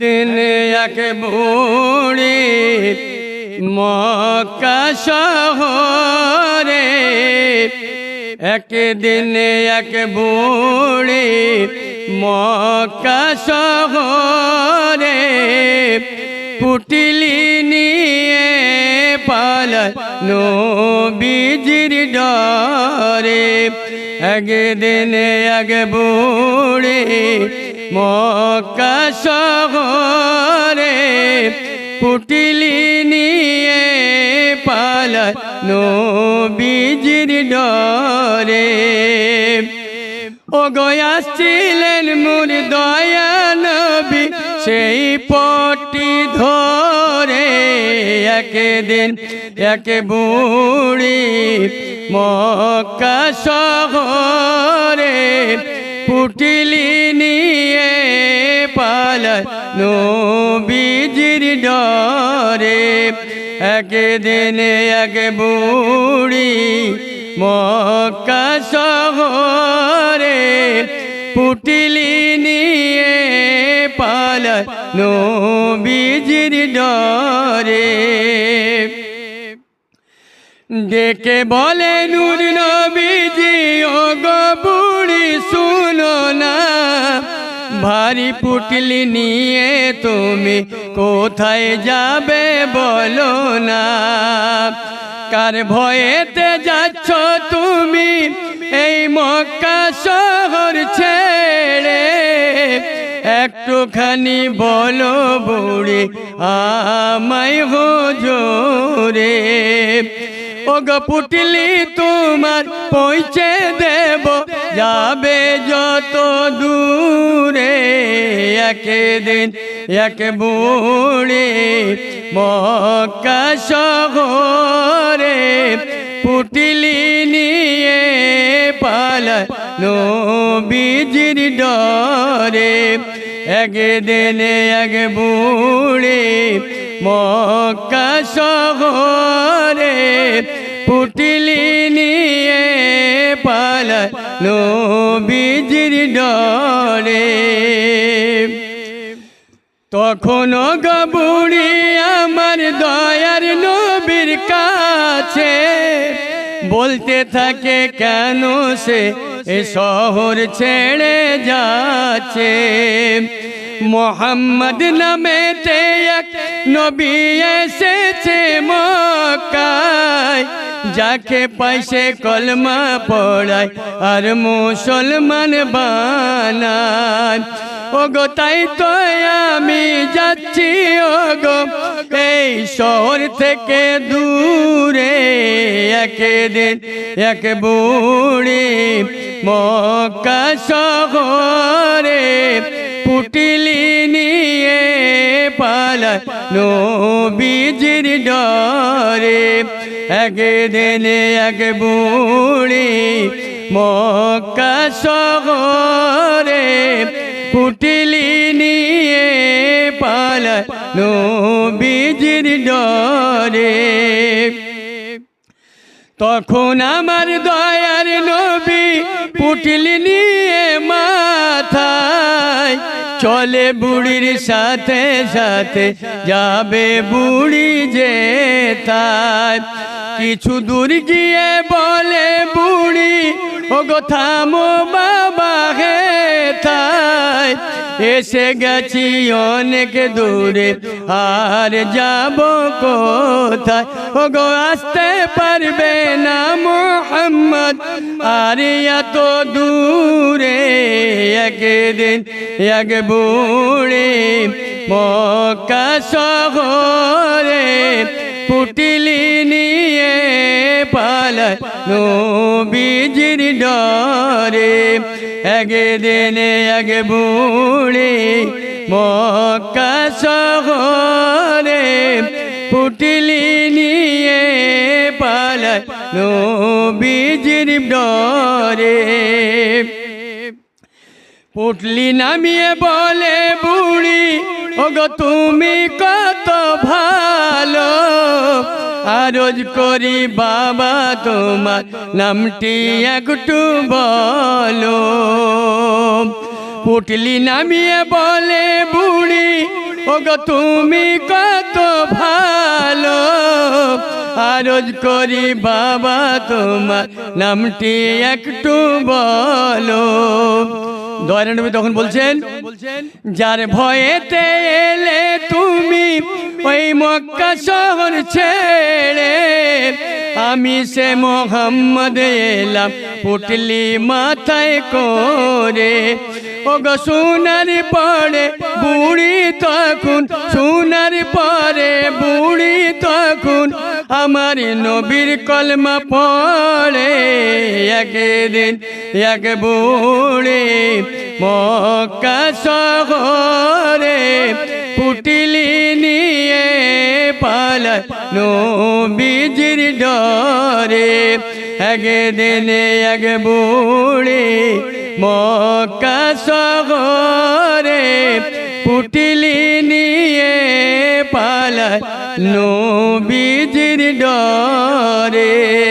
তিন এক বুড়ি মক্কা শহরে, একদিন এক বুড়ি মক্কা পুটলি নিয়ে পাল নবীজির ডরে। একদিন এক বুড়ি মক্কা শহরে পুটলি নিয়ে পাল নবীজির ডরে। ও গয়াছিলেন মুর দয়া নবী, সেই পটি ধরে একদিন এক বুড়ি মক্কা শহরে পুটলি নিয়ে নবীজির ডরে একদিন এক বুড়ি মক্কা পুটলি নিয়ে পাল নবীজির ডরে। ডেকে বলে, নূর নবীজি ও গো শুনো না। ভারী পুটলি নিয়ে তুমি কোথায় যাবে বলো না। কার ভয়েতে যাচ্ছ তুমি এই মক্কা শহর ছেড়ে? একটুখানি বলো বুড়ি, আমায় হুজুরে ও গো পুটলি তোমার পৌঁছে দেব, যাবে একদিন এক বুড়ি মক্কা পুটলি নিয়ে পাল নবীজির ডরে। একদিন এক বুড়ি মক্কা পুটলি নিয়ে পাল নবীজির ডরে। তখন গবুড়ি আমার দয়ার নবীর কাছে। বলতে থাকে, কেন সে এ শহর ছেড়ে যাচ্ছে? মোহাম্মদ নামেতে এক নবী এসেছে মক্কায়। যাকে পাইছে কলমা পড়ায়, আর মুসলমান বানায়। ও গো তাই তো আমি যাচ্ছি ও গো এই শহর থেকে দূরে একদিন এক বুড়ি মক্কা শহরে পুটলি নিয়ে পাল নবীজির ডরে। একদিন এক বুড়ি মক্কা শহরে নিয়ে পাল নবীজির ডরে। তখন আমার দয়ার নবী পুটলি নিয়ে চলে বুড়ির সাথে সাথে যাবে বুড়ি যে তার কিছু দূর গিয়ে বলে বুড়ি ও গো থামো বাবা হে তাই। এসে গেছি অনেক দূরে। আর যাব কোথায়? ও গো আসতে পারবে না মোহাম্মদ। আর এত দূরে একদিন, এক বুড়ি মক্কা শহরে পুটলি নিয়ে পাল নবীজির ডরে। একদিন এক বুড়ি মক্কা শহরে পুটলি নিয়ে পাল নবীজির ডরে। পুটলি নামিয়ে বলে, বুড়ি, ওগো তুমি ভালো আরজ করি বাবা তোমার নামটি একটু বলো। পুটলি নামিয়ে বলে, বুড়ি, ওগো তুমি কত ভালো। আরজ করি বাবা তোমার নামটি একটু বলো। দয়ানবী নবী তখন বলছেন যার ভয়েতে এলে তুমি ওই মক্কা শহর ছেড়ে আমি সে মোহাম্মদ এলাম পুটলি মাথায় করে। ও গো সোনার পরে বুড়ি তখন সোনার পরে আমার নবীর কলমা পড়ে একদিন, এক বুড়ি মক্কা শহরে পুটলি নিয়ে পালায় নবীজির ডরে। একদিন এক বুড়ি মক্কা শহরে পুটলি নিয়ে পালায় নবীজির ডরে।